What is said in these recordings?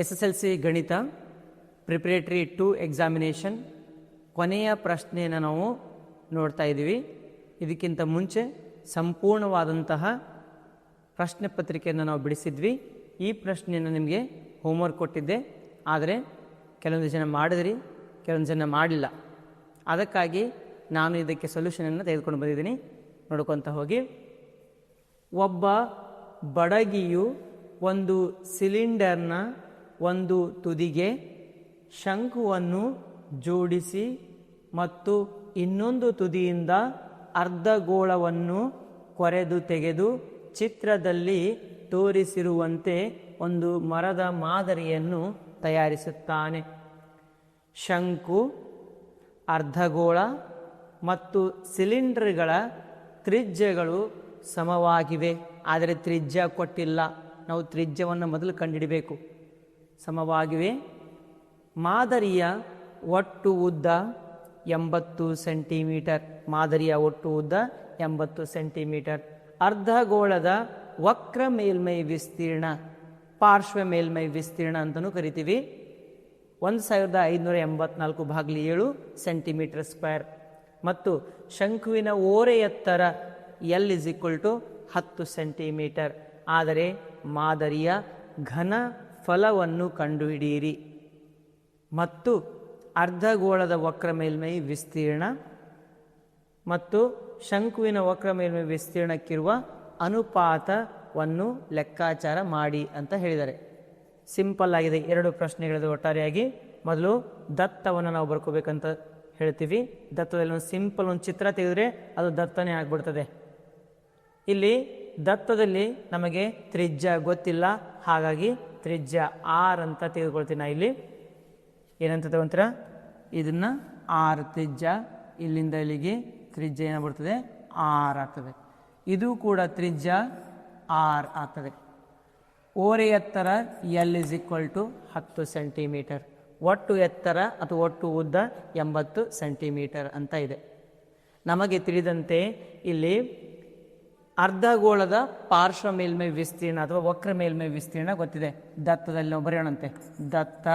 S S L C ಗಣಿತ preparatory to examination ಕೊನೆಯ ಪ್ರಶ್ನೆಯನ್ನು ನಾವು ನೋಡ್ತಾ ಇದ್ದೀವಿ. ಇದಕ್ಕಿಂತ ಮುಂಚೆ ಸಂಪೂರ್ಣವಾದಂತಹ ಪ್ರಶ್ನೆ ಪತ್ರಿಕೆಯನ್ನು ನಾವು ಬಿಡಿಸಿದ್ವಿ. ಈ ಪ್ರಶ್ನೆಯನ್ನು ನಿಮಗೆ ಹೋಮ್ವರ್ಕ್ ಕೊಟ್ಟಿದ್ದೆ. ಆದರೆ ಕೆಲವೊಂದು ಜನ ಮಾಡಿದ್ರಿ, ಕೆಲವೊಂದು ಜನ ಮಾಡಲಿಲ್ಲ ಅದಕ್ಕಾಗಿ ನಾನು ಇದಕ್ಕೆ ಸೊಲ್ಯೂಷನನ್ನು ತೆಗೆದುಕೊಂಡು ಬಂದಿದ್ದೀನಿ. ನೋಡ್ಕೊತ ಹೋಗಿ. ಒಬ್ಬ ಬಡಗಿಯು ಒಂದು ಸಿಲಿಂಡರ್ನ ಒಂದು ತುದಿಗೆ ಶಂಕುವನ್ನು ಜೋಡಿಸಿ ಮತ್ತು ಇನ್ನೊಂದು ತುದಿಯಿಂದ ಅರ್ಧಗೋಳವನ್ನು ಕೊರೆದು ತೆಗೆದು ಚಿತ್ರದಲ್ಲಿ ತೋರಿಸಿರುವಂತೆ ಒಂದು ಮರದ ಮಾದರಿಯನ್ನು ತಯಾರಿಸುತ್ತಾನೆ. ಶಂಕು ಅರ್ಧಗೋಳ ಮತ್ತು ಸಿಲಿಂಡರ್ಗಳ ತ್ರಿಜ್ಯಗಳು ಸಮವಾಗಿವೆ. ಆದರೆ ತ್ರಿಜ್ಯ ಕೊಟ್ಟಿಲ್ಲ. ನಾವು ತ್ರಿಜ್ಯವನ್ನು ಮೊದಲು ಕಂಡುಹಿಡಬೇಕು. ಸಮವಾಗಿವೆ. ಮಾದರಿಯ ಒಟ್ಟು ಉದ್ದ ಎಂಬತ್ತು ಸೆಂಟಿಮೀಟರ್. ಮಾದರಿಯ ಒಟ್ಟು ಉದ್ದ ಎಂಬತ್ತು ಸೆಂಟಿಮೀಟರ್. ಅರ್ಧಗೋಳದ ವಕ್ರ ಮೇಲ್ಮೈ ವಿಸ್ತೀರ್ಣ, ಪಾರ್ಶ್ವ ಮೇಲ್ಮೈ ವಿಸ್ತೀರ್ಣ ಅಂತಲೂ ಕರಿತೀವಿ. ಒಂದು ಸಾವಿರದ ಐದುನೂರ ಎಂಬತ್ನಾಲ್ಕು ಭಾಗಲಿ ಏಳು ಸೆಂಟಿಮೀಟರ್ ಸ್ಕ್ವೇರ್. ಮತ್ತು ಶಂಕುವಿನ ಓರೆ ಎತ್ತರ ಎಲ್ ಇಸ್ ಈಕ್ವಲ್ ಟು ಹತ್ತು ಸೆಂಟಿಮೀಟರ್. ಆದರೆ ಮಾದರಿಯ ಘನ ಫಲವನ್ನು ಕಂಡುಹಿಡಿಯಿರಿ. ಮತ್ತು ಅರ್ಧಗೋಳದ ವಕ್ರ ಮೇಲ್ಮೈ ವಿಸ್ತೀರ್ಣ ಮತ್ತು ಶಂಕುವಿನ ವಕ್ರ ಮೇಲ್ಮೈ ವಿಸ್ತೀರ್ಣಕ್ಕಿರುವ ಅನುಪಾತವನ್ನು ಲೆಕ್ಕಾಚಾರ ಮಾಡಿ ಅಂತ ಹೇಳಿದ್ದಾರೆ. ಸಿಂಪಲ್ ಆಗಿದೆ ಎರಡು ಪ್ರಶ್ನೆಗಳದ್ದು ಒಟ್ಟಾರೆಯಾಗಿ. ಮೊದಲು ದತ್ತವನ್ನು ನಾವು ಬರ್ಕೋಬೇಕಂತ ಹೇಳ್ತೀವಿ. ದತ್ತದಲ್ಲಿ ಒಂದು ಸಿಂಪಲ್ ಒಂದು ಚಿತ್ರ ತೆಗೆದ್ರೆ ಅದು ದತ್ತನೇ ಆಗಿಬಿಡ್ತದೆ. ಇಲ್ಲಿ ದತ್ತದಲ್ಲಿ ನಮಗೆ ತ್ರಿಜ್ಯ ಗೊತ್ತಿಲ್ಲ. ಹಾಗಾಗಿ ತ್ರಿಜ್ಯ ಆರ್ ಅಂತ ತೆಗೆದುಕೊಳ್ತೀನಿ ನಾ ಇಲ್ಲಿ. ಏನಂತ ತಗೊಂತೀರ? ಇದನ್ನು ಆರ್ ತ್ರಿಜ್ಯ, ಇಲ್ಲಿಂದ ಇಲ್ಲಿಗೆ ತ್ರಿಜ್ಯ ಬರ್ತದೆ ಆರ್ ಆಗ್ತದೆ. ಇದು ಕೂಡ ತ್ರಿಜ್ಯ ಆರ್ ಆಗ್ತದೆ. ಓರೆ ಎತ್ತರ ಎಲ್ ಇಸ್ ಈಕ್ವಲ್ ಟು ಹತ್ತು ಸೆಂಟಿಮೀಟರ್ ಒಟ್ಟು ಎತ್ತರ ಅಥವಾ ಒಟ್ಟು ಉದ್ದ ಎಂಬತ್ತು ಸೆಂಟಿಮೀಟರ್ ಅಂತ ಇದೆ. ನಮಗೆ ತಿಳಿದಂತೆ ಇಲ್ಲಿ ಅರ್ಧಗೋಳದ ಪಾರ್ಶ್ವ ಮೇಲ್ಮೈ ವಿಸ್ತೀರ್ಣ ಅಥವಾ ವಕ್ರ ಮೇಲ್ಮೈ ವಿಸ್ತೀರ್ಣ ಗೊತ್ತಿದೆ. ದತ್ತದಲ್ಲಿ ನಾವು ಬರೆಯೋಣಂತೆ. ದತ್ತ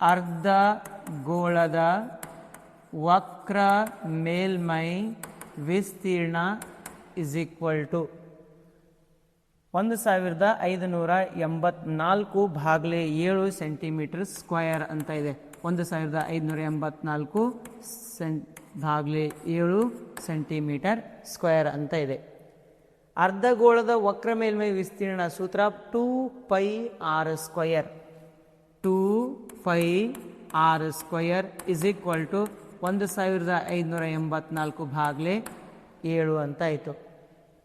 ಅರ್ಧ ಗೋಳದ ವಕ್ರ ಮೇಲ್ಮೈ ವಿಸ್ತೀರ್ಣ ಇಸ್ ಈಕ್ವಲ್ ಟು ಒಂದು ಸಾವಿರದ ಐದುನೂರ ಎಂಬತ್ನಾಲ್ಕು ಭಾಗಲೆ ಏಳು ಸೆಂಟಿಮೀಟರ್ ಸ್ಕ್ವಯರ್ ಅಂತ ಇದೆ. ಒಂದು ಸಾವಿರದ ಐದುನೂರ ಎಂಬತ್ನಾಲ್ಕು ಸೆಂ ಭಾಗಲೆ ಏಳು ಸೆಂಟಿಮೀಟರ್ ಸ್ಕ್ವೇರ್ ಅಂತ ಇದೆ. ಅರ್ಧಗೋಳದ ವಕ್ರ ಮೇಲ್ಮೈ ವಿಸ್ತೀರ್ಣ ಸೂತ್ರ two pi R square two pi R square is equal to ಒಂದು ಸಾವಿರದ ಐದುನೂರ ಎಂಬತ್ನಾಲ್ಕು ಭಾಗಲೆ ಏಳು ಅಂತ ಆಯಿತು.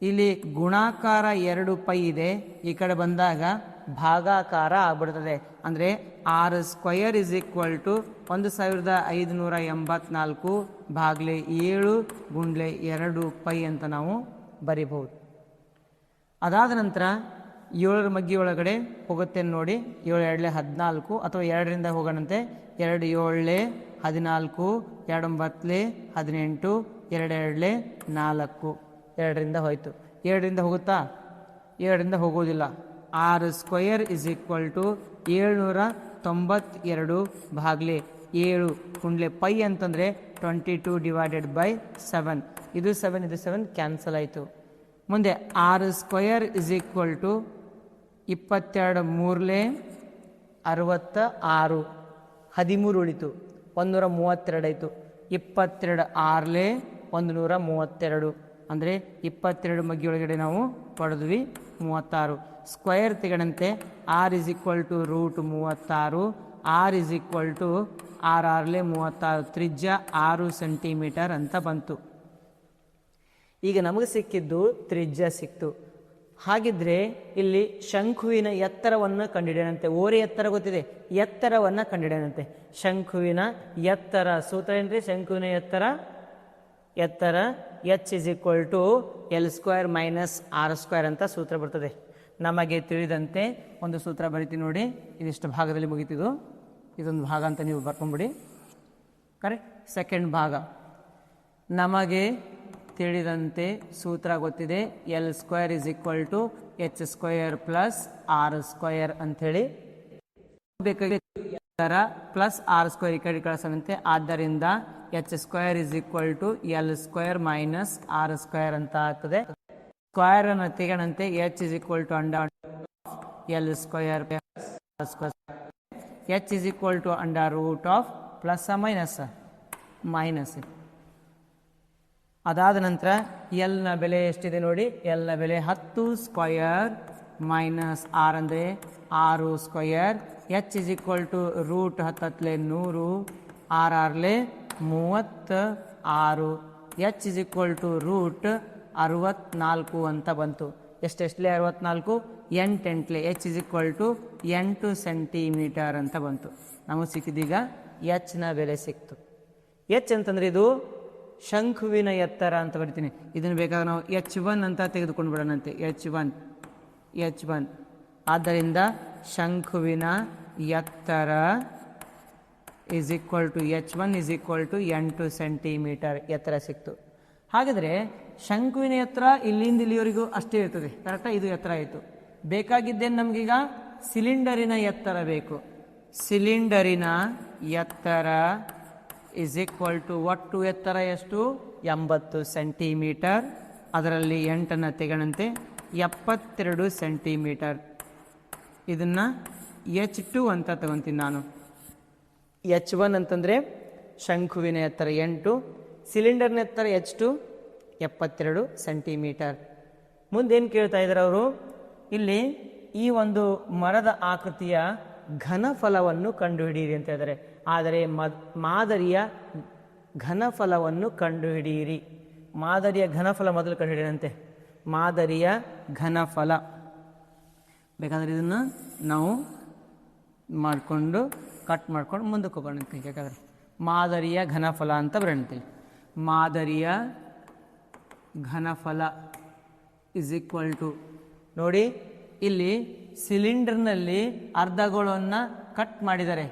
ಇಲ್ಲಿ ಗುಣಾಕಾರ ಎರಡು ಪೈ ಇದೆ. ಈ ಕಡೆ ಬಂದಾಗ ಭಾಗಾಕಾರ ಆಗ್ಬಿಡ್ತದೆ. ಅಂದರೆ R square is equal to ಒಂದು ಸಾವಿರದ ಐದುನೂರ ಎಂಬತ್ನಾಲ್ಕು ಬಾಗ್ಲೆ ಏಳು ಗುಂಡ್ಲೆ ಎರಡು ಪೈ ಅಂತ ನಾವು ಬರಿಬಹುದು. ಅದಾದ ನಂತರ ಏಳರ ಮಗ್ಗಿ ಒಳಗಡೆ ಹೋಗುತ್ತೆ ನೋಡಿ. ಏಳು ಎರಡಲೆ ಹದಿನಾಲ್ಕು ಅಥವಾ ಎರಡರಿಂದ ಹೋಗೋಣಂತೆ. ಎರಡು ಏಳಲೆ ಹದಿನಾಲ್ಕು ಎರಡೊಂಬತ್ತಲೆ ಹದಿನೆಂಟು, ಎರಡೆರಡಲೆ ನಾಲ್ಕು. ಎರಡರಿಂದ ಹೋಯಿತು. ಎರಡರಿಂದ ಹೋಗುತ್ತಾ? ಎರಡರಿಂದ ಹೋಗೋದಿಲ್ಲ ಆರು ಸ್ಕ್ವಯರ್ ಇಸ್ ಈಕ್ವಲ್ ಟು ಏಳ್ನೂರ ತೊಂಬತ್ತೆರಡು ಭಾಗ್ಲೆ ಏಳು ಕುಂಡ್ಲೆ ಪೈ ಅಂತಂದರೆ twenty two divided by seven. ಇದು ಸೆವೆನ್ ಇದು ಸೆವೆನ್, ಕ್ಯಾನ್ಸಲ್ ಆಯಿತು. ಮುಂದೆ ಆರು ಸ್ಕ್ವಯರ್ ಇಸ್ ಈಕ್ವಲ್ ಟು ಇಪ್ಪತ್ತೆರಡು ಮೂರಲೆ ಅರವತ್ತ ಆರು. ಹದಿಮೂರು ಉಳಿತು. ಒಂದೂರ ಮೂವತ್ತೆರಡು ಆಯಿತು. ಇಪ್ಪತ್ತೆರಡು ಆರಲೆ ಒಂದು ನೂರ ಮೂವತ್ತೆರಡು. ಅಂದರೆ ಇಪ್ಪತ್ತೆರಡು ಮಗ್ಗಿ ಒಳಗಡೆ ನಾವು ಪಡೆದ್ವಿ ಮೂವತ್ತಾರು. Square ತೆಗಣಂತೆ R is equal to root ಮೂವತ್ತಾರು R is equal to R Harley ಮೂವತ್ತಾರು ತ್ರಿಜ್ಯ ಆರು ಸೆಂಟಿಮೀಟರ್ ಅಂತ ಬಂತು. ಈಗ ನಮಗೆ ಸಿಕ್ಕಿದ್ದು ತ್ರಿಜ್ಯ ಸಿಕ್ತು. ಹಾಗಿದ್ರೆ ಇಲ್ಲಿ ಶಂಕುವಿನ ಎತ್ತರವನ್ನು ಕಂಡಿಡಿಯನಂತೆ ಓರೆ ಎತ್ತರ ಗೊತ್ತಿದೆ, ಎತ್ತರವನ್ನು ಕಂಡಿಡಿಯನಂತೆ ಶಂಕುವಿನ ಎತ್ತರ, ಸೂತ್ರ ಏನ್ರಿ? ಶಂಕುವಿನ ಎತ್ತರ ಎತ್ತರ H is equal to L square minus R square ಅಂತ ಸೂತ್ರ ಬರ್ತದೆ. ನಮಗೆ ತಿಳಿದಂತೆ ಒಂದು ಸೂತ್ರ ಬರೀತೀನಿ ನೋಡಿ. ಇದಿಷ್ಟು ಭಾಗದಲ್ಲಿ ಮುಗಿತಿದ್ದು ಇದೊಂದು ಭಾಗ ಅಂತ ನೀವು ಬರ್ಕೊಂಬಿಡಿ. ಕರೆಕ್ಟ್? ಸೆಕೆಂಡ್ ಭಾಗ. ನಮಗೆ ತಿಳಿದಂತೆ ಸೂತ್ರ ಗೊತ್ತಿದೆ. L square is equal to H square plus R square ಅಂಥೇಳಿ. ಬೇಕಾಗಿ ಪ್ಲಸ್ ಆರ್ ಸ್ಕ್ವೇರ್ ಈ ಕಡೆ ಕಳಿಸೋಣಂತೆ ಆದ್ದರಿಂದ H square is equal to L square minus R square ಅಂತ ಆಗ್ತದೆ. ಸ್ಕ್ವೇರ್ ಅನ್ನು ತೆಗೆದಂತೆ H is equal to under L square H is equal to under root of plus minus minus ಅದಾದ ನಂತರ ಎಲ್ನ ಬೆಲೆ ಎಷ್ಟಿದೆ ನೋಡಿ? ಎಲ್ನ ಬೆಲೆ ಹತ್ತು ಸ್ಕ್ವಯರ್ ಮೈನಸ್ ಆರ್ ಅಂದರೆ ಆರು square H is equal to root ಹತ್ತತ್ಲೆ ನೂರು, ಆರ್ ಆರ್ಲೆ ಮೂವತ್ತ ಆರು H is equal to root ಅರವತ್ನಾಲ್ಕು ಅಂತ ಬಂತು. ಎಷ್ಟೆಷ್ಟಲೆ ಅರವತ್ನಾಲ್ಕು? ಎಂಟೆಂಟ್ಲೆ ಎಚ್ ಇಸ್ ಈಕ್ವಲ್ ಟು ಎಂಟು ಸೆಂಟಿಮೀಟರ್ ಅಂತ ಬಂತು. ನಮಗೆ ಸಿಕ್ಕಿದೀಗ ಎಚ್ನ ಬೆಲೆ ಸಿಕ್ತು. ಎಚ್ ಅಂತಂದ್ರೆ ಇದು ಶಂಖುವಿನ ಎತ್ತರ ಅಂತ ಬರ್ತೀನಿ. ಇದನ್ನು ಬೇಕಾದ್ರೆ ನಾವು ಎಚ್ ಒನ್ ಅಂತ ತೆಗೆದುಕೊಂಡು ಬಿಡೋಣಂತೆ. H one H one. ಆದ್ದರಿಂದ ಶಂಖುವಿನ ಎತ್ತರ is equal to H one is equal to ಎಂಟು ಸೆಂಟಿಮೀಟರ್ ಎತ್ತರ ಸಿಕ್ತು. ಹಾಗಾದರೆ ಶಂಕುವಿನ ಎತ್ತರ ಇಲ್ಲಿಂದ ಇಲ್ಲಿಯವರೆಗೂ ಅಷ್ಟೇ ಇರ್ತದೆ. ಕರೆಕ್ಟಾ? ಇದು ಎತ್ತರ ಆಯಿತು. ಬೇಕಾಗಿದ್ದೇನು ನಮಗೀಗ? ಸಿಲಿಂಡರಿನ ಎತ್ತರ ಬೇಕು. ಸಿಲಿಂಡರಿನ ಎತ್ತರ ಇಸ್ ಈಕ್ವಲ್ ಟು ಒಟ್ಟು ಎತ್ತರ ಎಷ್ಟು? ಎಂಬತ್ತು ಸೆಂಟಿಮೀಟರ್. ಅದರಲ್ಲಿ ಎಂಟನ್ನು ತೆಗಣಂತೆ ಎಪ್ಪತ್ತೆರಡು ಸೆಂಟಿಮೀಟರ್. ಇದನ್ನು ಎಚ್ ಟು ಅಂತ ತಗೊತೀನಿ ನಾನು. ಎಚ್ ಒನ್ ಅಂತಂದರೆ ಶಂಕುವಿನ ಎತ್ತರ ಎಂಟು, ಸಿಲಿಂಡರ್ನ ಎತ್ತರ ಎಚ್ ಟು ಎಪ್ಪತ್ತೆರಡು ಸೆಂಟಿಮೀಟರ್. ಮುಂದೇನು ಕೇಳ್ತಾ ಇದ್ದಾರೆ ಅವರು? ಇಲ್ಲಿ ಈ ಒಂದು ಮರದ ಆಕೃತಿಯ ಘನಫಲವನ್ನು ಕಂಡುಹಿಡಿಯಿರಿ ಅಂತ ಹೇಳಿದರೆ ಆದರೆ ಮದ್, ಮಾದರಿಯ ಘನಫಲವನ್ನು ಕಂಡುಹಿಡಿಯಿರಿ. ಮಾದರಿಯ ಘನಫಲ ಮೊದಲು ಕಂಡುಹಿಡಿಯಂತೆ. ಮಾದರಿಯ ಘನಫಲ. ಬೇಕಾದರೆ ಇದನ್ನು ನಾವು ಮಾಡಿಕೊಂಡು ಕಟ್ ಮಾಡ್ಕೊಂಡು ಮುಂದಕ್ಕೆ ಹೋಗೋಣ ಅಂತ ಬೇಕಾದ್ರೆ ಮಾದರಿಯ ಘನಫಲ ಅಂತ ಬರೋಣಂತೀವಿ ಮಾದರಿಯ ಘನಫಲ ಇಸ್ ಈಕ್ವಲ್ ಟು ನೋಡಿ ಇಲ್ಲಿ ಸಿಲಿಂಡರ್ನಲ್ಲಿ ಅರ್ಧಗಳನ್ನು ಕಟ್ ಮಾಡಿದ್ದಾರೆ.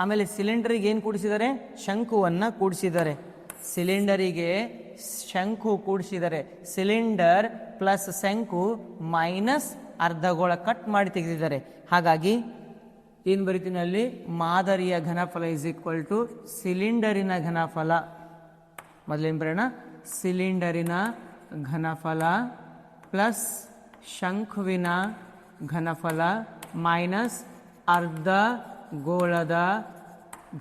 ಆಮೇಲೆ ಸಿಲಿಂಡರಿಗೆ ಏನು ಕೂಡಿಸಿದ್ದಾರೆ? ಶಂಕುವನ್ನು ಕೂಡಿಸಿದ್ದಾರೆ. ಸಿಲಿಂಡರಿಗೆ ಶಂಕು ಕೂಡಿಸಿದ್ದಾರೆ. ಸಿಲಿಂಡರ್ ಪ್ಲಸ್ ಶಂಕು ಮೈನಸ್ ಅರ್ಧಗೋಳ ಕಟ್ ಮಾಡಿ ತೆಗೆದಿದ್ದಾರೆ. ಹಾಗಾಗಿ ಏನು ಬರೀತಿನಲ್ಲಿ ಮಾದರಿಯ ಘನಫಲ ಇಸ್ ಈಕ್ವಲ್ ಟು ಸಿಲಿಂಡರಿನ ಘನಫಲ. ಮೊದಲೇನು ಬರೋಣ? ಸಿಲಿಂಡರಿನ ಘನಫಲ ಪ್ಲಸ್ ಶಂಖುವಿನ ಘನಫಲ ಮೈನಸ್ ಅರ್ಧ ಗೋಳದ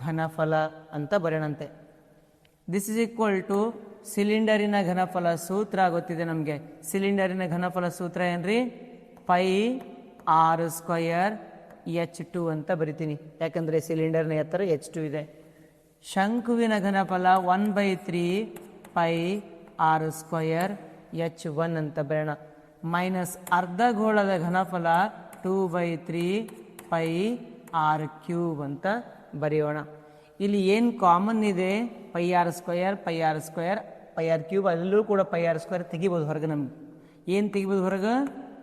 ಘನಫಲ ಅಂತ ಬರೆಯಣಂತೆ. ದಿಸ್ ಇಸ್ ಈಕ್ವಲ್ ಟು ಸಿಲಿಂಡರಿನ ಘನಫಲ ಸೂತ್ರ ಗೊತ್ತಿದೆ ನಮಗೆ. ಸಿಲಿಂಡರಿನ ಘನಫಲ ಸೂತ್ರ ಏನ್ರಿ? Pi R square H two ಅಂತ ಬರಿತೀನಿ. ಯಾಕಂದರೆ ಸಿಲಿಂಡರ್ನ ಎತ್ತರ ಎಚ್ ಟು ಇದೆ. ಶಂಕುವಿನ ಘನಫಲ one by three pi R square H one ಅಂತ ಬರೋಣ. ಮೈನಸ್ ಅರ್ಧ ಗೋಳದ ಘನಫಲ two by three pi R cube ಅಂತ ಬರೆಯೋಣ. ಇಲ್ಲಿ ಏನು ಕಾಮನ್ ಇದೆ? Pi R square pi R square pi R cube ಅಲ್ಲೂ ಕೂಡ ಪೈ ಆರ್ ಸ್ಕ್ವಯರ್ ತೆಗಿಬೋದು ಹೊರಗೆ ನಮ್ಗೆ. ಏನು ತೆಗಿಬೋದು ಹೊರಗೆ?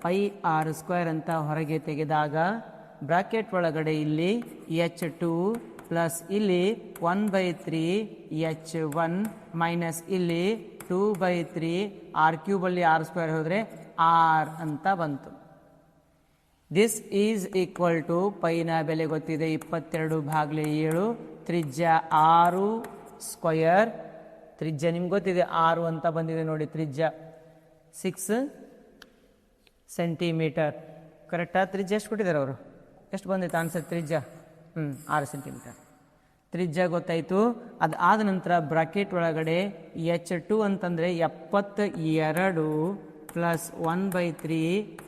ಪೈ ಆರ್ ಸ್ಕ್ವಯರ್ ಅಂತ ಹೊರಗೆ ತೆಗೆದಾಗ ಬ್ರಾಕೆಟ್ ಒಳಗಡೆ ಇಲ್ಲಿ ಎಚ್ ಟು ಪ್ಲಸ್ ಇಲ್ಲಿ one by three H one minus ಇಲ್ಲಿ ಟೂ ಬೈ ತ್ರೀ ಆರ್ ಕ್ಯೂಬಲ್ಲಿ ಆರ್ ಸ್ಕ್ವೇರ್ ಹೋದರೆ ಆರ್ ಅಂತ ಬಂತು. ದಿಸ್ ಈಸ್ ಈಕ್ವಲ್ ಟು ಪೈನ ಬೆಲೆ ಗೊತ್ತಿದೆ ಇಪ್ಪತ್ತೆರಡು ಭಾಗಲೆ ಏಳು ತ್ರಿಜ್ಯ ಆರು ಸ್ಕ್ವಯರ್ ತ್ರಿಜ್ಯ ನಿಮ್ಗೆ ಗೊತ್ತಿದೆ ಆರು ಅಂತ ಬಂದಿದೆ ನೋಡಿ ತ್ರಿಜ್ಯ ಸಿಕ್ಸ್ ಸೆಂಟಿಮೀಟರ್ ಕರೆಕ್ಟಾ ತ್ರಿಜ್ಯ ಎಷ್ಟು ಕೊಟ್ಟಿದ್ದಾರೆ ಅವರು? ಎಷ್ಟು ಬಂದಿತ್ತು ಆನ್ಸರ್ ತ್ರಿಜ್ಯ? ಆರು ಸೆಂಟಿಮೀಟರ್ ತ್ರಿಜ್ಯ ಗೊತ್ತಾಯಿತು. ಅದು ಆದ ನಂತರ ಬ್ರಾಕೆಟ್ ಒಳಗಡೆ ಎಚ್ ಟು ಅಂತಂದರೆ ಎಪ್ಪತ್ತ ಎರಡು plus one by three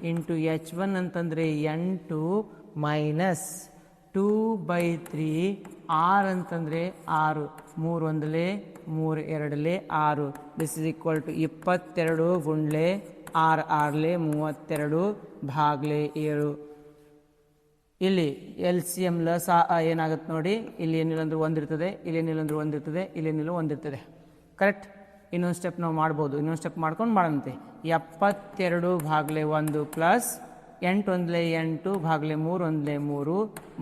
into H one ಅಂತಂದರೆ ಎಂಟು ಮೈನಸ್ ಟೂ ಬೈ ತ್ರೀ ಆರು ಅಂತಂದರೆ ಆರು. ಮೂರು ಒಂದಲೇ, ಮೂರು ಎರಡಲೇ, ಆರು. ದಿಸ್ ಇಸ್ ಈಕ್ವಲ್ ಟು ಇಪ್ಪತ್ತೆರಡು ಗುಂಡ್ಲೆ ಆರು ಆರ್ಲೆ, ಮೂವತ್ತೆರಡು ಭಾಗ್ಲೆ ಏಳು. ಇಲ್ಲಿ ಎಲ್ ಸಿ ಎಂ ಲ ಸಾ ಏನಾಗುತ್ತೆ ನೋಡಿ, ಇಲ್ಲಿ ಏನಿಲ್ಲ ಅಂದ್ರೆ ಒಂದಿರ್ತದೆ, ಇಲ್ಲಿ ಏನಿಲ್ಲ ಅಂದ್ರೆ ಒಂದಿರ್ತದೆ, ಇಲ್ಲಿ ಏನಿಲ್ಲ ಒಂದಿರ್ತದೆ. ಕರೆಕ್ಟ್ ಇನ್ನೊಂದು ಸ್ಟೆಪ್ ನಾವು ಮಾಡ್ಬೋದು. ಇನ್ನೊಂದು ಸ್ಟೆಪ್ ಮಾಡ್ಕೊಂಡು ಮಾಡಂತೆ. ಎಪ್ಪತ್ತೆರಡು ಭಾಗಲೆ ಒಂದು ಪ್ಲಸ್ ಎಂಟು ಒಂದಲೇ ಎಂಟು ಭಾಗಲೆ ಮೂರು ಒಂದಲೇ ಮೂರು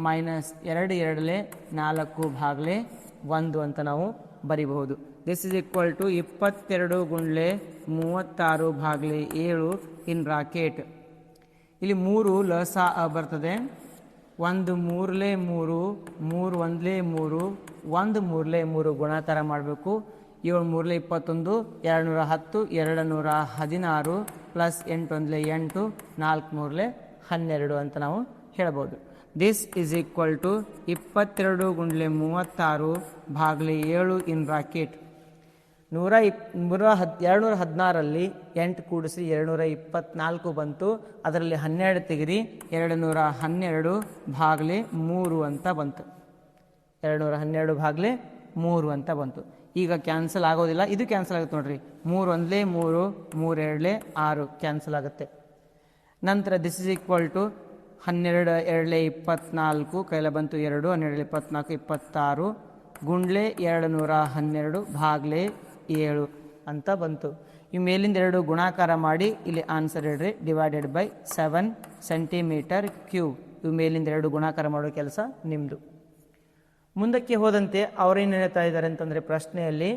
ಮೈನಸ್ ಎರಡು ಎರಡಲೆ ನಾಲ್ಕು ಭಾಗಲೆ ಒಂದು ಅಂತ ನಾವು ಬರಿಬಹುದು. ದಿಸ್ ಇಸ್ ಈಕ್ವಲ್ ಟು ಇಪ್ಪತ್ತೆರಡು ಗುಂಡ್ಲೆ ಮೂವತ್ತಾರು ಭಾಗಲೆ ಏಳು ಇನ್ ರಾಕೆಟ್ ಇಲ್ಲಿ ಮೂರು ಲಸ ಬರ್ತದೆ. ಒಂದು ಮೂರಲೇ ಮೂರು ಮೂರು ಒಂದಲೇ ಮೂರು, ಒಂದು ಮೂರಲೇ ಮೂರು ಗುಣಾಕಾರ ಮಾಡಬೇಕು. ಏಳು ಮೂರಲೇ ಇಪ್ಪತ್ತೊಂದು ಎರಡು ನೂರ ಹತ್ತು ಎರಡು ನೂರ ಹದಿನಾರು, ಪ್ಲಸ್ ಎಂಟು ಒಂದಲೇ ಎಂಟು, ನಾಲ್ಕು ಮೂರಲೇ ಹನ್ನೆರಡು ಅಂತ ನಾವು ಹೇಳ್ಬೋದು. ದಿಸ್ ಈಸ್ ಈಕ್ವಲ್ ಟು ಇಪ್ಪತ್ತೆರಡು ಗುಂಡ್ಲೆ ಮೂವತ್ತಾರು, ಭಾಗಲೆ ಏಳು ಇನ್ ಬ್ರಾಕೆಟ್ ನೂರ ಇಪ್, ನೂರ ಹದ್, ಎರಡುನೂರ ಹದಿನಾರಲ್ಲಿ ಎಂಟು ಕೂಡಿಸಿ ಎರಡು ನೂರ ಇಪ್ಪತ್ನಾಲ್ಕು ಬಂತು. ಅದರಲ್ಲಿ ಹನ್ನೆರಡು ತೆಗಿರಿ. ಎರಡು ನೂರ ಹನ್ನೆರಡು ಭಾಗಲೆ ಮೂರು ಅಂತ ಬಂತು. ಎರಡು ನೂರ ಹನ್ನೆರಡು ಭಾಗಲೆ ಮೂರು ಅಂತ ಬಂತು. ಈಗ ಕ್ಯಾನ್ಸಲ್ ಆಗೋದಿಲ್ಲ. ಇದು ಕ್ಯಾನ್ಸಲ್ ಆಗುತ್ತೆ ನೋಡ್ರಿ. ಮೂರು ಒಂದಲೇ ಮೂರು ಮೂರು ಎರಡಲೇ ಆರು ಕ್ಯಾನ್ಸಲ್ ಆಗುತ್ತೆ. ನಂತರ ದಿಸ್ ಇಸ್ ಈಕ್ವಲ್ ಟು ಹನ್ನೆರಡು, ಎರಡಲೇ ಇಪ್ಪತ್ನಾಲ್ಕು, ಕೈಲ ಬಂತು ಎರಡು ಹನ್ನೆರಡು ಇಪ್ಪತ್ನಾಲ್ಕು, ಇಪ್ಪತ್ತಾರು, ಗುಂಡ್ಲೆ ಎರಡು ನೂರ ಹನ್ನೆರಡು, ಭಾಗ್ಲೆ ಏಳು ಅಂತ ಬಂತು. ಈ ಮೇಲಿಂದ ಎರಡು ಗುಣಾಕಾರ ಮಾಡಿ ಇಲ್ಲಿ ಆನ್ಸರ್ ಹೇಳ್ರಿ. Divided by seven centimetre cube ಇವು ಮೇಲಿಂದ ಎರಡು ಗುಣಾಕಾರ ಮಾಡೋ ಕೆಲಸ ನಿಮ್ಮದು ಮುಂದಕ್ಕೆ ಹೋದಂತೆ ಅವರೇನು ಹೇಳ್ತಾ ಇದ್ದಾರೆ ಅಂತಂದರೆ ಪ್ರಶ್ನೆಯಲ್ಲಿ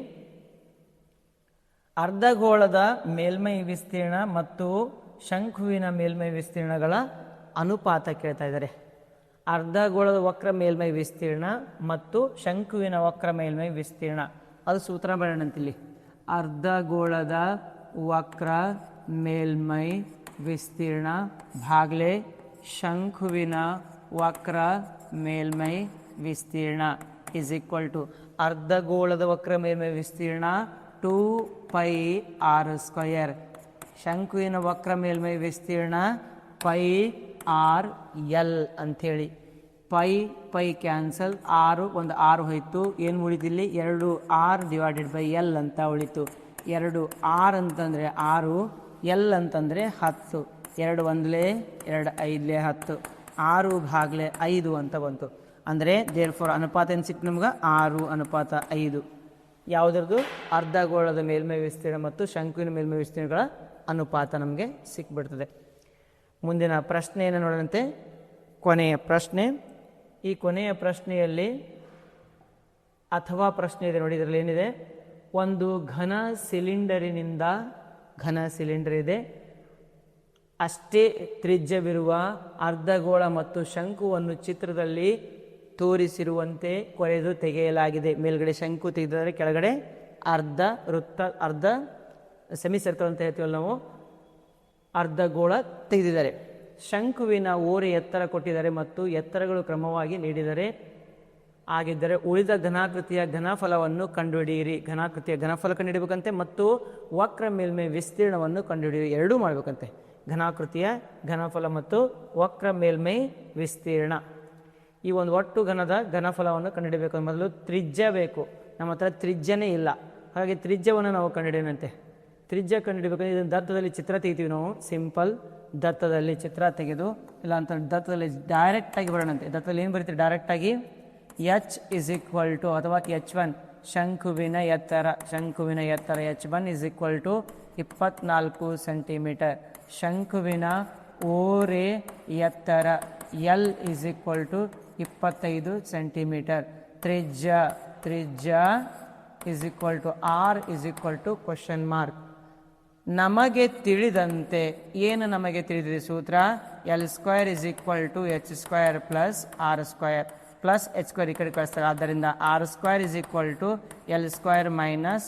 ಅರ್ಧಗೋಳದ ಮೇಲ್ಮೈ ವಿಸ್ತೀರ್ಣ ಮತ್ತು ಶಂಕುವಿನ ಮೇಲ್ಮೈ ವಿಸ್ತೀರ್ಣಗಳ ಅನುಪಾತ ಕೇಳ್ತಾ ಇದ್ದಾರೆ ಅರ್ಧಗೋಳದ ವಕ್ರ ಮೇಲ್ಮೈ ವಿಸ್ತೀರ್ಣ ಮತ್ತು ಶಂಕುವಿನ ವಕ್ರ ಮೇಲ್ಮೈ ವಿಸ್ತೀರ್ಣ. ಅದು ಸೂತ್ರ ಬರೋಣಂತಿಲ್ಲಿ ಅರ್ಧಗೋಳದ ವಕ್ರ, ಮೇಲ್ಮೈ, ವಿಸ್ತೀರ್ಣ ಭಾಗ್ಲೆ ಶಂಖುವಿನ ವಕ್ರ, ಮೇಲ್ಮೈ, ವಿಸ್ತೀರ್ಣ ಈಸ್ ಈಕ್ವಲ್ ಟು ಅರ್ಧಗೋಳದ ವಕ್ರ, ಮೇಲ್ಮೈ, ವಿಸ್ತೀರ್ಣ ಟೂ ಪೈ ಆರ್ ಸ್ಕ್ವಯರ್ ಶಂಕುವಿನ ವಕ್ರ, ಮೇಲ್ಮೈ, ವಿಸ್ತೀರ್ಣ ಪೈ ಆರ್ ಎಲ್ ಅಂಥೇಳಿ. ಪೈ ಪೈ ಕ್ಯಾನ್ಸಲ್ ಆರು, ಒಂದು ಆರು ಹೋಯಿತು. ಏನು ಉಳಿದಿಲ್ಲಿ ಎರಡು ಆರ್ ಡಿವೈಡೆಡ್ ಬೈ ಎಲ್ ಅಂತ ಉಳಿತು. ಎರಡು ಆರ್ ಅಂತಂದರೆ ಆರು ಎಲ್ ಅಂತಂದರೆ ಹತ್ತು. ಎರಡು ಒಂದಲೇ, ಎರಡು ಐದಲೇ ಹತ್ತು. ಆರು ಭಾಗಲೆ ಐದು ಅಂತ ಬಂತು. ಅಂದರೆ ದೇರ್ ಫೋರ್ ಅನುಪಾತ ಏನು ಸಿಕ್ತು ನಮ್ಗೆ? ಆರು ಅನುಪಾತ ಐದು. ಯಾವುದ್ರದ್ದು? ಅರ್ಧಗೋಳದ ಮೇಲ್ಮೈ ವಿಸ್ತೀರ್ಣ ಮತ್ತು ಶಂಕುವಿನ ಮೇಲ್ಮೈ ವಿಸ್ತೀರ್ಣಗಳ ಅನುಪಾತ ನಮಗೆ ಸಿಕ್ಬಿಡ್ತದೆ. ಮುಂದಿನ ಪ್ರಶ್ನೆಯನ್ನು ನೋಡೋಣಂತೆ. ಕೊನೆಯ ಪ್ರಶ್ನೆ. ಈ ಕೊನೆಯ ಪ್ರಶ್ನೆಯಲ್ಲಿ ಅಥವಾ ಪ್ರಶ್ನೆ ಇದೆ ನೋಡಿ, ಇದರಲ್ಲಿ ಏನಿದೆ? ಒಂದು ಘನ ಸಿಲಿಂಡರಿನಿಂದ, ಘನ ಸಿಲಿಂಡರ್ ಇದೆ. ಅಷ್ಟೇ ತ್ರಿಜ್ಯವಿರುವ ಅರ್ಧಗೋಳ ಮತ್ತು ಶಂಕುವನ್ನು ಚಿತ್ರದಲ್ಲಿ ತೋರಿಸಿರುವಂತೆ ಕೊರೆದು ತೆಗೆಯಲಾಗಿದೆ. ಮೇಲ್ಗಡೆ ಶಂಕು ತೆಗೆದರೆ ಕೆಳಗಡೆ ಅರ್ಧ ವೃತ್ತ, ಅರ್ಧ ಸೆಮಿ ಸರ್ಕಲ್ ಅಂತ ಹೇಳ್ತೀವಲ್ಲ ನಾವು? ಅರ್ಧಗೋಳ ತೆಗೆದಿದ್ದಾರೆ. ಶಂಕುವಿನ ಓರೆ ಎತ್ತರ ಕೊಟ್ಟಿದ್ದಾರೆ ಮತ್ತು ಎತ್ತರಗಳು ಕ್ರಮವಾಗಿ ನೀಡಿದರೆ, ಆಗಿದ್ದರೆ ಉಳಿದ ಘನಾಕೃತಿಯ ಘನಫಲವನ್ನು ಕಂಡುಹಿಡಿಯಿರಿ. ಘನಾಕೃತಿಯ ಘನಫಲ ಕಂಡುಹಿಡಬೇಕಂತೆ ಮತ್ತು ವಕ್ರ ಮೇಲ್ಮೈ ವಿಸ್ತೀರ್ಣವನ್ನು ಕಂಡುಹಿಡಿಯಿರಿ. ಎರಡೂ ಮಾಡಬೇಕಂತೆ. ಘನಾಕೃತಿಯ ಘನಫಲ ಮತ್ತು ವಕ್ರ ಮೇಲ್ಮೈ ವಿಸ್ತೀರ್ಣ. ಈ ಒಂದು ಒಟ್ಟು ಘನದ ಘನಫಲವನ್ನು ಕಂಡುಹಿಡಬೇಕು ಮೊದಲು ತ್ರಿಜ್ಯ ಬೇಕು. ನಮ್ಮ ಹತ್ರ ತ್ರಿಜ್ಯನೇ ಇಲ್ಲ. ಹಾಗಾಗಿ ತ್ರಿಜ್ಯವನ್ನು ನಾವು ಕಂಡುಹಿಡಿಯೋಣಂತೆ ತ್ರಿಜ್ಯ ಕಂಡುಹಿಡಬೇಕಂದ್ರೆ ಇದನ್ನು ದತ್ತದಲ್ಲಿ ಚಿತ್ರ ತೆಗಿತೀವಿ ನಾವು. ಸಿಂಪಲ್ ದತ್ತದಲ್ಲಿ ಚಿತ್ರ ತೆಗೆದು ಇಲ್ಲ ಅಂತ ದತ್ತದಲ್ಲಿ ಡೈರೆಕ್ಟಾಗಿ ಬರೋಣಂತೆ ದತ್ತದಲ್ಲಿ ಏನು ಬರೀತೀವಿ ಡೈರೆಕ್ಟಾಗಿ ಎಚ್ ಇಸ್ ಈಕ್ವಲ್ ಟು ಅಥವಾ ಎಚ್ ಒನ್ ಶಂಕುವಿನ ಎತ್ತರ ಶಂಕುವಿನ ಎತ್ತರ H one is equal to ಇಪ್ಪತ್ನಾಲ್ಕು ಸೆಂಟಿಮೀಟರ್ ಶಂಕುವಿನ ಓರೆ ಎತ್ತರ ಎಲ್ ಇಸ್ ಈಕ್ವಲ್ ಟು ಇಪ್ಪತ್ತೈದು ಸೆಂಟಿಮೀಟರ್ ತ್ರಿಜ್ಯ ತ್ರಿಜ್ಯ is equal to R is equal to question mark ನಮಗೆ ತಿಳಿದಂತೆ, ಏನು ನಮಗೆ ತಿಳಿದಿದೆ ಸೂತ್ರ? L square is equal to H square plus R square plus H square ಈ ಕಡೆ ಕಳಿಸ್ತಾರೆ. ಆದ್ದರಿಂದ R square is equal to L square minus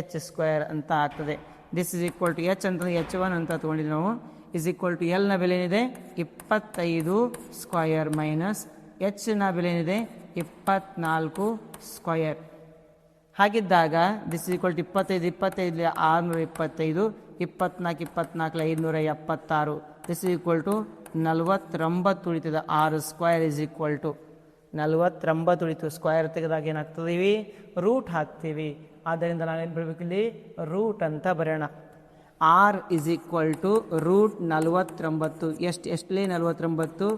H square ಅಂತ ಆಗ್ತದೆ. This is equal to H ಅಂತ ಎಚ್ ಒನ್ ಅಂತ ತೊಗೊಂಡಿದ್ದು ನಾವು. ಇಸ್ ಈಕ್ವಲ್ ಟು ಎಲ್ನ ಬೆಲೆ ಏನಿದೆ? ಇಪ್ಪತ್ತೈದು ಸ್ಕ್ವಯರ್ ಮೈನಸ್ ಎಚ್ನ ಬೆಲೆ ಏನಿದೆ? ಇಪ್ಪತ್ನಾಲ್ಕು ಸ್ಕ್ವಯರ್ ಹಾಗಿದ್ದಾಗ ದಿಸ್ ಈಕ್ವಲ್ ಟು ಇಪ್ಪತ್ತೈದು ಇಪ್ಪತ್ತೈದು ಆರುನೂರ ಇಪ್ಪತ್ತೈದು, ಇಪ್ಪತ್ನಾಲ್ಕು ಇಪ್ಪತ್ನಾಲ್ಕು ಐದುನೂರ ಎಪ್ಪತ್ತಾರು. ದಿಸ್ ಈಕ್ವಲ್ ಟು ನಲ್ವತ್ತೊಂಬತ್ತು ಉಳಿತದ ಆರು ಸ್ಕ್ವೇರ್ ಇಸ್ ಈಕ್ವಲ್ ಟು ನಲ್ವತ್ತೊಂಬತ್ತು ಉಳಿತು. ಸ್ಕ್ವೇರ್ ತೆಗೆದಾಗ ಏನಾಗ್ತದೀವಿ? ರೂಟ್ ಹಾಕ್ತೀವಿ. ಆದ್ದರಿಂದ ನಾವೇನು ಬರಬೇಕು ಇಲ್ಲಿ? ರೂಟ್ ಅಂತ ಬರೋಣ R is equal to root ನಲ್ವತ್ತೊಂಬತ್ತು. ಎಷ್ಟು, ಎಷ್ಟಲೇ ನಲ್ವತ್ತೊಂಬತ್ತು?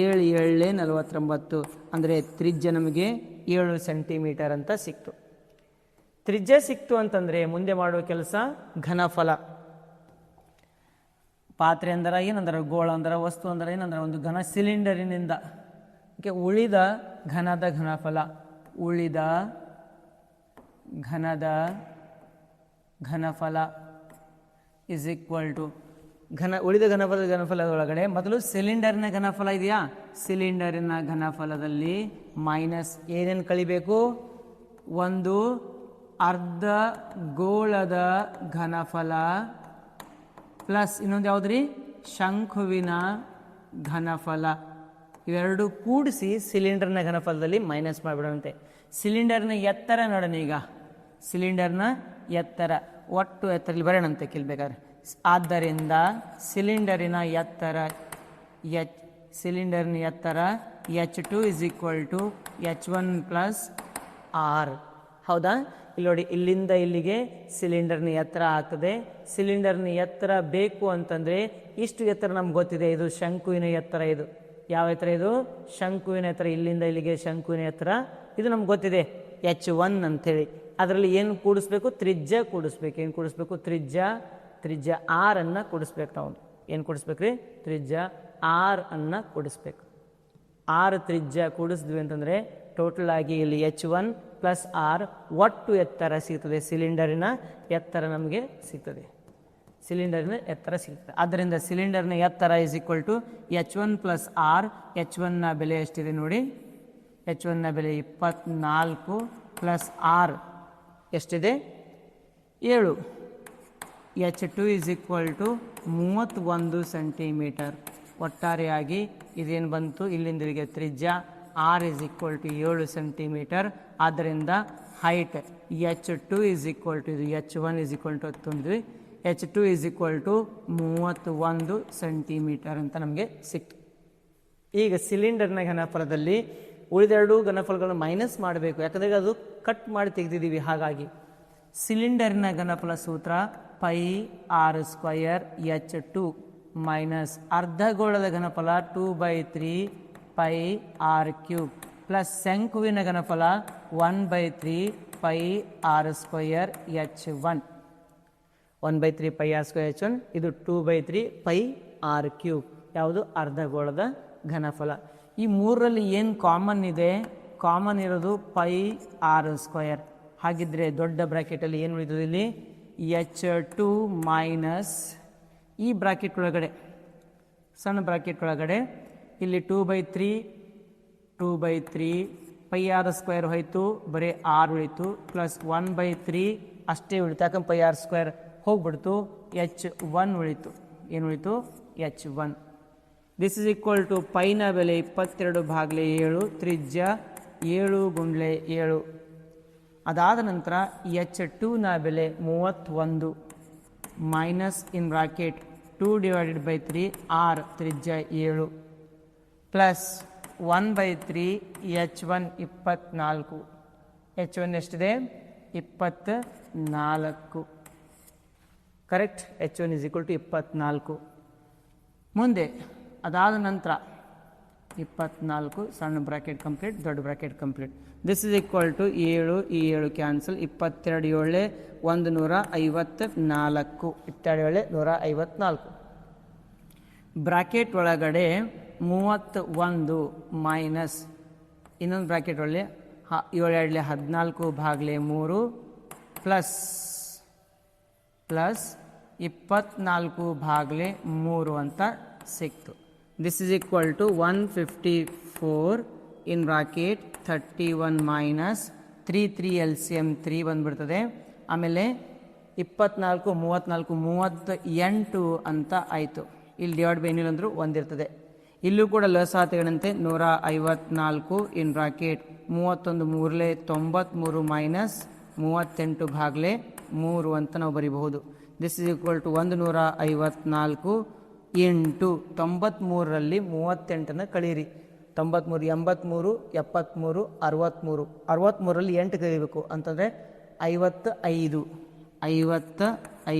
ಏಳು, ಏಳಲೇ ನಲ್ವತ್ತೊಂಬತ್ತು. ಅಂದರೆ ತ್ರಿಜ್ಯ ನಮಗೆ ಏಳು ಸೆಂಟಿಮೀಟರ್ ಅಂತ ಸಿಕ್ತು. ತ್ರಿಜ್ಯ ಸಿಕ್ತು ಅಂತಂದರೆ ಮುಂದೆ ಮಾಡುವ ಕೆಲಸ ಘನಫಲ. ಪಾತ್ರೆ ಅಂದ್ರೆ ಏನಂದ್ರೆ, ಗೋಳ ಅಂದ್ರೆ, ವಸ್ತು ಅಂದ್ರೆ ಏನಂದ್ರೆ, ಒಂದು ಘನ ಸಿಲಿಂಡರಿನಿಂದ. ಓಕೆ, ಉಳಿದ ಘನದ ಘನಫಲ. ಉಳಿದ ಘನದ ಘನಫಲ ಇಸ್ ಈಕ್ವಲ್ ಟು ಘನ, ಉಳಿದ ಘನಫಲದ ಘನಫಲದೊಳಗಡೆ ಮೊದಲು ಸಿಲಿಂಡರ್ನ ಘನಫಲ ಇದೆಯಾ? ಸಿಲಿಂಡರಿನ ಘನಫಲದಲ್ಲಿ ಮೈನಸ್ ಏನೇನು ಕಳಿಬೇಕು? ಒಂದು ಅರ್ಧ ಗೋಳದ ಘನಫಲ ಪ್ಲಸ್ ಇನ್ನೊಂದು ಯಾವ್ದ್ರಿ? ಶಂಕುವಿನ ಘನಫಲ. ಇವೆರಡು ಕೂಡಿಸಿ ಸಿಲಿಂಡರ್ನ ಘನಫಲದಲ್ಲಿ ಮೈನಸ್ ಮಾಡಿಬಿಡುವಂತೆ ಸಿಲಿಂಡರ್ನ ಎತ್ತರ ನೋಡೋಣ ಈಗ. ಸಿಲಿಂಡರ್ನ ಎತ್ತರ. ಒಟ್ಟು ಎತ್ತರಲ್ಲಿ ಬರೋಣಂತೆ ಕಿಲ್ಬೇಕಾದ್ರೆ ಆದ್ದರಿಂದ ಸಿಲಿಂಡರಿನ ಎತ್ತರ ಎಚ್, ಸಿಲಿಂಡರ್ನ ಎತ್ತರ H two is equal to H one plus R. ಹೌದಾ? ಇಲ್ಲಿ ನೋಡಿ ಇಲ್ಲಿಂದ ಇಲ್ಲಿಗೆ ಸಿಲಿಂಡರ್ನ ಎತ್ತರ ಆಗ್ತದೆ. ಸಿಲಿಂಡರ್ನ ಎತ್ತರ ಬೇಕು ಅಂತಂದರೆ ಇಷ್ಟು ಎತ್ತರ ನಮ್ಗೆ ಗೊತ್ತಿದೆ. ಇದು ಶಂಕುವಿನ ಎತ್ತರ ಇದು. ಯಾವ ಎತ್ತರ ಇದು? ಶಂಕುವಿನ ಎತ್ತರ, ಇಲ್ಲಿಂದ ಇಲ್ಲಿಗೆ ಶಂಕುವಿನ ಎತ್ತರ. ಇದು ನಮ್ಗೆ ಗೊತ್ತಿದೆ. ಎಚ್ ಒನ್ ಅಂಥೇಳಿ ಅದರಲ್ಲಿ ಏನು ಕೂಡಿಸ್ಬೇಕು? ತ್ರಿಜ್ಯ ಕೂಡಿಸ್ಬೇಕು. ಏನು ಕೂಡಿಸ್ಬೇಕು? ತ್ರಿಜ್ಯ. ತ್ರಿಜ್ಯ ಆರ್ ಅನ್ನು ಕೂಡಿಸ್ಬೇಕು ನಾವು. ಏನು ಕೂಡಿಸ್ಬೇಕ್ರಿ? ತ್ರಿಜ್ಯ ಆರ್ ಅನ್ನ ಕೂಡಿಸ್ಬೇಕು. ಆರು ತ್ರಿಜ್ಯ ಕೂಡಿಸಿದ್ವಿ ಅಂತಂದರೆ ಟೋಟಲ್ ಆಗಿ ಇಲ್ಲಿ ಎಚ್ ಒನ್ ಪ್ಲಸ್ ಆರ್ ಒಟ್ಟು ಎತ್ತರ ಸಿಗ್ತದೆ? ಸಿಲಿಂಡರಿನ ಎತ್ತರ ನಮಗೆ ಸಿಗ್ತದೆ. ಸಿಲಿಂಡರಿನ ಎತ್ತರ ಸಿಗ್ತದೆ. ಆದ್ದರಿಂದ ಸಿಲಿಂಡರ್ನ ಎತ್ತರ is equal to H one plus R H ಒನ್ನ ಬೆಲೆ ಎಷ್ಟಿದೆ ನೋಡಿ? ಎಚ್ ಒನ್ನ ಬೆಲೆ ಇಪ್ಪತ್ನಾಲ್ಕು ಪ್ಲಸ್ ಆರ್ ಎಷ್ಟಿದೆ? ಏಳು. H two is equal to ಮೂವತ್ತೊಂದು ಸೆಂಟಿಮೀಟರ್ ಒಟ್ಟಾರೆಯಾಗಿ ಇದೇನು ಬಂತು? ಇಲ್ಲಿಂದ ಇಲ್ಲಿಗೆ ತ್ರಿಜ್ಯ ಆರ್ ಇಸ್ ಈಕ್ವಲ್ ಟು ಏಳು ಸೆಂಟಿಮೀಟರ್ ಆದ್ದರಿಂದ height H two is equal to ಇದು H one is equal to ತುಂಬಿದ್ವಿ H two is equal to ಮೂವತ್ತೊಂದು ಸೆಂಟಿಮೀಟರ್ ಅಂತ ನಮಗೆ ಸಿಕ್ತು. ಈಗ ಸಿಲಿಂಡರ್ನ ಘನಫಲದಲ್ಲಿ ಉಳಿದೆರಡು ಘನಫಲಗಳನ್ನು ಮೈನಸ್ ಮಾಡಬೇಕು. ಯಾಕಂದರೆ ಅದು ಕಟ್ ಮಾಡಿ ತೆಗೆದಿದ್ದೀವಿ. ಹಾಗಾಗಿ ಸಿಲಿಂಡರ್ನ ಘನಫಲ ಸೂತ್ರ pi R square H two minus ಅರ್ಧಗೋಳದ ಘನಫಲ two by three pi R cube plus ಶಂಕುವಿನ ಘನಫಲ one by three pi R square H one one by three pi R square H one ಇದು two by three pi R cube ಯಾವುದು? ಅರ್ಧಗೋಳದ ಘನಫಲ ಈ ಮೂರರಲ್ಲಿ ಏನು common ಇದೆ? Common ಇರೋದು pi R square ಹಾಗಿದ್ರೆ ದೊಡ್ಡ ಬ್ರ್ಯಾಕೆಟಲ್ಲಿ ಏನು ಉಳಿತದೆ ಇಲ್ಲಿ? ಎಚ್ ಟು ಮೈನಸ್ ಈ ಬ್ರಾಕೆಟ್ ಒಳಗಡೆ, ಸಣ್ಣ ಬ್ರಾಕೆಟ್ ಒಳಗಡೆ ಇಲ್ಲಿ two by three two by three pi R square ಹೋಯಿತು, ಬರೀ ಆರ್ ಉಳಿತು ಪ್ಲಸ್ ಒನ್ ಬೈ ತ್ರೀ ಅಷ್ಟೇ ಉಳಿತು. ಯಾಕಂದ್ರೆ ಪೈ ಆರ್ ಸ್ಕ್ವೇರ್ ಹೋಗ್ಬಿಡ್ತು ಎಚ್ ಒನ್ ಉಳಿತು. ಏನು ಉಳಿತು? H one this is equal to ಪೈನ ಬೆಲೆ ಇಪ್ಪತ್ತೆರಡು ಭಾಗಲೆ ಏಳು, ತ್ರಿಜ್ಯ ಏಳು ಗುಂಡ್ಲೆ ಏಳು. ಅದಾದ ನಂತರ ಎಚ್ ಟೂನ ಬೆಲೆ ಮೂವತ್ತೊಂದು. Minus in bracket two divided by three R ತ್ರಿಜ್ಯ ಏಳು. Plus one by three H one ಇಪ್ಪತ್ನಾಲ್ಕು. ಎಚ್ ಒನ್ ಎಷ್ಟಿದೆ? ಇಪ್ಪತ್ತ ನಾಲ್ಕು correct H one is equal to ಇಪ್ಪತ್ನಾಲ್ಕು. ಮುಂದೆ, ಅದಾದ ನಂತರ, ಇಪ್ಪತ್ನಾಲ್ಕು, ಸಣ್ಣ ಬ್ರಾಕೆಟ್ ಕಂಪ್ಲೀಟ್ ದೊಡ್ಡ bracket complete this is equal to ಏಳು, ಈ ಏಳು ಕ್ಯಾನ್ಸಲ್ ಇಪ್ಪತ್ತೆರಡು, ಏಳೆ, ಒಂದು ನೂರ ಐವತ್ತ ನಾಲ್ಕು ಇತ್ತೆರಡು ಏಳೆ, ನೂರ ಐವತ್ನಾಲ್ಕು. ಬ್ರಾಕೆಟ್ ಒಳಗಡೆ ಮೂವತ್ತ ಒಂದು ಮೈನಸ್ ಇನ್ನೊಂದು ಬ್ರ್ಯಾಕೆಟ್ ಒಳ್ಳೆ ಹ, ಏಳೆರಡಲೆ ಹದಿನಾಲ್ಕು ಭಾಗಲೆ ಮೂರು ಪ್ಲಸ್ ಪ್ಲಸ್ ಇಪ್ಪತ್ನಾಲ್ಕು ಭಾಗಲೆ ಮೂರು ಅಂತ ಸಿಕ್ತು. This is equal to one fifty four in bracket thirty one minus three three L C M three ಬಂದುಬಿಡ್ತದೆ. ಆಮೇಲೆ ಇಪ್ಪತ್ನಾಲ್ಕು ಮೂವತ್ತ್ನಾಲ್ಕು ಮೂವತ್ತ ಎಂಟು ಅಂತ ಆಯಿತು. ಇಲ್ಲಿ ಡಿವೈಡ್ ಬೈ ಏನಿಲ್ಲ ಅಂದರೂ ಒಂದಿರ್ತದೆ. ಇಲ್ಲೂ ಕೂಡ ಲಸಾತಿಗಳಂತೆ ನೂರ ಐವತ್ನಾಲ್ಕು ಇನ್ ಬ್ರಾಕೆಟ್ ಮೂವತ್ತೊಂದು ಮೂರಲೆ ತೊಂಬತ್ತ್ಮೂರು ಮೈನಸ್ ಮೂವತ್ತೆಂಟು ಭಾಗಲೆ ಮೂರು ಅಂತ ನಾವು ಬರಿಬಹುದು. ದಿಸ್ ಇಸ್ ಈಕ್ವಲ್ ಟು ಒಂದು ನೂರ ಐವತ್ನಾಲ್ಕು ಎಂಟು ತೊಂಬತ್ತ್ಮೂರರಲ್ಲಿ ಮೂವತ್ತೆಂಟನ್ನು ಕಳೀರಿ. ತೊಂಬತ್ತ್ಮೂರು ಎಂಬತ್ತ್ಮೂರು ಎಪ್ಪತ್ತ್ಮೂರು ಅರವತ್ತ್ಮೂರು ಅರವತ್ತ್ಮೂರಲ್ಲಿ ಎಂಟು ಕಲಿಬೇಕು ಅಂತಂದರೆ ಐವತ್ತ ಐದು ಐವತ್ತ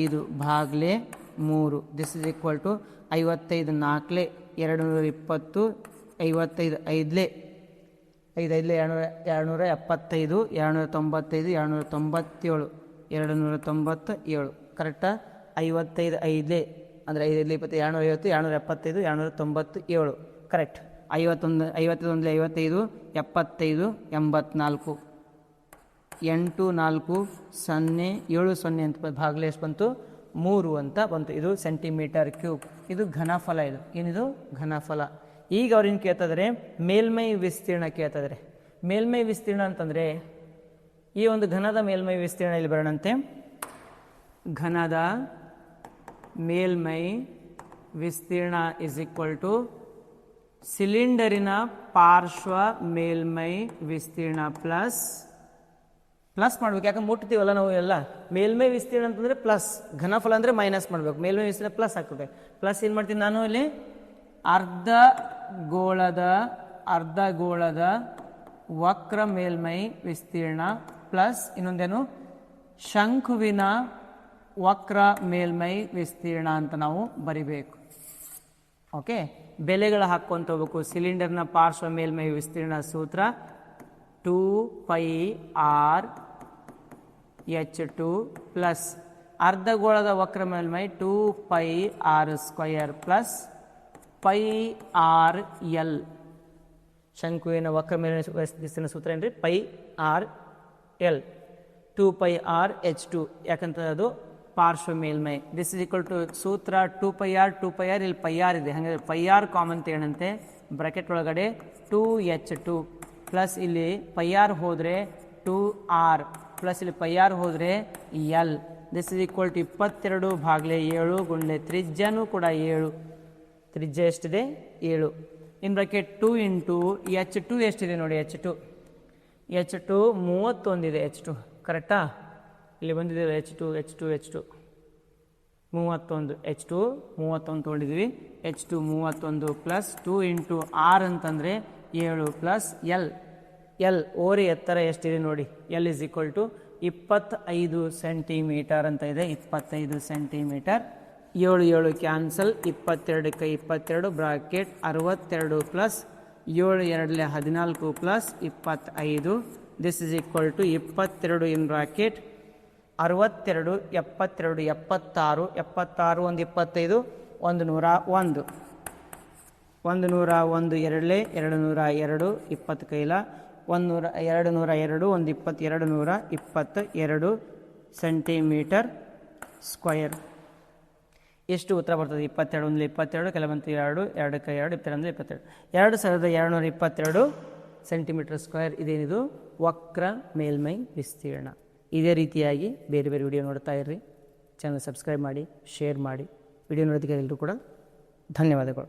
ಐದು ಭಾಗಲೆ ಮೂರು. ದಿಸ್ ಇಸ್ ಈಕ್ವಲ್ ಟು ಐವತ್ತೈದು ನಾಲ್ಕಲೆ ಎರಡು ನೂರ ಇಪ್ಪತ್ತು ಐವತ್ತೈದು, ಐದಲೇ ಐದು ಐದಲೇ ಎರಡುನೂರ ಎರಡುನೂರ ಎಪ್ಪತ್ತೈದು ಎರಡುನೂರ ತೊಂಬತ್ತೈದು ಎರಡುನೂರ ತೊಂಬತ್ತೇಳು ಎರಡು ನೂರ ತೊಂಬತ್ತ ಏಳು ಕರೆಕ್ಟಾ ಐವತ್ತೈದು, ಐದಲೇ, ಅಂದರೆ ಐದೈದು ಇಪ್ಪತ್ತು ಎರಡುನೂರ ಐವತ್ತು ಎರಡುನೂರ ಎಪ್ಪತ್ತೈದು ಎರಡುನೂರ ತೊಂಬತ್ತು ಏಳು. ಕರೆಕ್ಟ್ ಐವತ್ತೊಂದು ಐವತ್ತೊಂದು ಐವತ್ತೈದು, ಎಪ್ಪತ್ತೈದು, ಎಂಬತ್ನಾಲ್ಕು. ಎಂಟು, ನಾಲ್ಕು, ಸೊನ್ನೆ, ಏಳು ಸೊನ್ನೆ ಅಂತ ಭಾಗಲೇಶ್ ಬಂತು? ಮೂರು ಅಂತ ಬಂತು. ಇದು ಸೆಂಟಿಮೀಟರ್ ಕ್ಯೂಬ್ ಇದು ಘನಫಲ ಇದು. ಏನಿದು? ಘನಫಲ. ಈಗ ಅವ್ರೇನು ಕೇಳ್ತಿದ್ರೆ ಮೇಲ್ಮೈ ವಿಸ್ತೀರ್ಣ ಕೇಳ್ತಿದ್ರೆ ಮೇಲ್ಮೈ ವಿಸ್ತೀರ್ಣ ಅಂತಂದರೆ ಈ ಒಂದು ಘನದ ಮೇಲ್ಮೈ ವಿಸ್ತೀರ್ಣ ಇಲ್ಲಿ ಬರೋಣಂತೆ? ಘನದ ಮೇಲ್ಮೈ ವಿಸ್ತೀರ್ಣ ಇಸ್ ಈಕ್ವಲ್ ಟು ಸಿಲಿಂಡರಿನ ಪಾರ್ಶ್ವ ಮೇಲ್ಮೈ ವಿಸ್ತೀರ್ಣ ಪ್ಲಸ್ ಪ್ಲಸ್ ಮಾಡ್ಬೇಕು. ಯಾಕಂದ್ರೆ ಮುಟ್ತೀವಲ್ಲ ನಾವು ಎಲ್ಲ? ಮೇಲ್ಮೈ ವಿಸ್ತೀರ್ಣ ಅಂತಂದರೆ ಪ್ಲಸ್ ಘನಫಲ ಅಂದರೆ ಮೈನಸ್ ಮಾಡಬೇಕು. ಮೇಲ್ಮೈ ವಿಸ್ತೀರ್ಣ ಪ್ಲಸ್ ಹಾಕಬೇಕು ಪ್ಲಸ್ ಏನು ಮಾಡ್ತೀನಿ ನಾನು ಇಲ್ಲಿ? ಅರ್ಧ ಗೋಳದ ಅರ್ಧ ಗೋಳದ ವಕ್ರ ಮೇಲ್ಮೈ ವಿಸ್ತೀರ್ಣ ಪ್ಲಸ್ ಇನ್ನೊಂದೇನು? ಶಂಕುವಿನ ವಕ್ರ ಮೇಲ್ಮೈ ವಿಸ್ತೀರ್ಣ ಅಂತ ನಾವು ಬರಿಬೇಕು. ಓಕೆ ಬೆಲೆಗಳು ಹಾಕ್ಕೊಂತ ಹೋಗ್ಬೇಕು. ಸಿಲಿಂಡರ್ನ ಪಾರ್ಶ್ವ ಮೇಲ್ಮೈ ವಿಸ್ತೀರ್ಣ ಸೂತ್ರ two pi R H two plus ಅರ್ಧಗೋಳದ ವಕ್ರ ಮೇಲ್ಮೈ two pi R square plus pi R L ಶಂಕುವಿನ ವಕ್ರ ಮೇಲಿನ ಸೂತ್ರ ಏನ್ರಿ? Pi R L two pi R H two ಯಾಕಂತಂದ್ರೆ ಅದು ಪಾರ್ಶ್ವ ಮೇಲ್ಮೈ. ದಿಸ್ ಇಸ್ ಈಕ್ವಲ್ ಟು ಸೂತ್ರ two pi R two pi R ಇಲ್ಲಿ ಪೈ ಆರ್ ಇದೆ. ಹಾಗಾದ್ರೆ ಪೈ ಆರ್ ಕಾಮನ್ ತೇಣಂತೆ ಬ್ರಾಕೆಟ್ ಒಳಗಡೆ ಟೂ ಎಚ್ ಟು ಪ್ಲಸ್ ಇಲ್ಲಿ ಪೈ ಆರ್ ಹೋದರೆ ಟೂ ಆರ್ ಪ್ಲಸ್ ಇಲ್ಲಿ ಪೈ ಆರ್ ಹೋದರೆ L. This is equal to ಇಪ್ಪತ್ತೆರಡು ಭಾಗಲೆ ಏಳು ಗುಂಡ್ಲೆ ತ್ರಿಜ್ಯನೂ ಕೂಡ ಏಳು. ತ್ರಿಜ್ಯ ಎಷ್ಟಿದೆ? ಏಳು. In bracket two into H two ಎಷ್ಟಿದೆ ನೋಡಿ ಎಚ್ ಟು. ಎಚ್ ಟು ಮೂವತ್ತೊಂದಿದೆ ಎಚ್ ಟು. ಕರೆಕ್ಟಾ? ಇಲ್ಲಿ ಬಂದಿದೆ H two H two H two. ಮೂವತ್ತೊಂದು, ಎಚ್ ಟು ಮೂವತ್ತೊಂದು ತೊಗೊಂಡಿದ್ವಿ ಎಚ್ ಟು ಮೂವತ್ತೊಂದು ಪ್ಲಸ್ ಟು ಇಂಟು ಆರ್ ಅಂತಂದರೆ ಏಳು ಪ್ಲಸ್ ಎಲ್. ಎಲ್, ಓರಿ ಎತ್ತರ ಎಷ್ಟಿದೆ ನೋಡಿ. ಎಲ್ ಇಸ್ ಈಕ್ವಲ್ ಟು ಇಪ್ಪತ್ತೈದು ಸೆಂಟಿಮೀಟರ್ ಅಂತ ಇದೆ. ಇಪ್ಪತ್ತೈದು ಸೆಂಟಿಮೀಟರ್. ಏಳು ಏಳು ಕ್ಯಾನ್ಸಲ್. ಇಪ್ಪತ್ತೆರಡಕ್ಕೆ ಇಪ್ಪತ್ತೆರಡು, ಬ್ರಾಕೆಟ್ ಅರವತ್ತೆರಡು ಪ್ಲಸ್ ಏಳು ಎರಡಲೆ ಹದಿನಾಲ್ಕು ಪ್ಲಸ್ ಇಪ್ಪತ್ತೈದು. ದಿಸ್ ಇಸ್ ಈಕ್ವಲ್ ಟು ಇಪ್ಪತ್ತೆರಡು ಇನ್ ಬ್ರಾಕೆಟ್ ಅರವತ್ತೆರಡು, ಎಪ್ಪತ್ತೆರಡು, ಎಪ್ಪತ್ತಾರು. ಎಪ್ಪತ್ತಾರು ಒಂದು ಇಪ್ಪತ್ತೈದು, ಒಂದು ನೂರ ಒಂದು. ಒಂದು ನೂರ ಒಂದು ಎರಡಲೆ ಎರಡು ನೂರ ಎರಡು, ಇಪ್ಪತ್ತು ಕೈಲ. ಒಂದು ನೂರ ಎರಡು ನೂರ ಎರಡು, ಒಂದು ಇಪ್ಪತ್ತೆರಡು ನೂರ ಇಪ್ಪತ್ತ ಎರಡು ಸೆಂಟಿಮೀಟರ್ ಸ್ಕ್ವಯರ್ ಎಷ್ಟು ಉತ್ತರ ಬರ್ತದೆ? ಇಪ್ಪತ್ತೆರಡು ಒಂದು ಇಪ್ಪತ್ತೆರಡು ಕೆಲವಂತು ಎರಡು, ಎರಡಕ್ಕೆ ಎರಡು ಇಪ್ಪತ್ತೆರಡು ಇಪ್ಪತ್ತೆರಡು ಎರಡು ಸಾವಿರದ ಎರಡುನೂರ ಇಪ್ಪತ್ತೆರಡು ಸೆಂಟಿಮೀಟರ್ ಸ್ಕ್ವೇರ್ ಇದೇನಿದು? ವಕ್ರ ಮೇಲ್ಮೈ ವಿಸ್ತೀರ್ಣ. ಇದೇ ರೀತಿಯಾಗಿ ಬೇರೆ ಬೇರೆ ವಿಡಿಯೋ ನೋಡ್ತಾ ಇರ್ರಿ. ಚಾನಲ್ ಸಬ್ಸ್ಕ್ರೈಬ್ ಮಾಡಿ, ಶೇರ್ ಮಾಡಿ. ವಿಡಿಯೋ ನೋಡೋದಕ್ಕೆ ಎಲ್ಲರೂ ಕೂಡ ಧನ್ಯವಾದಗಳು.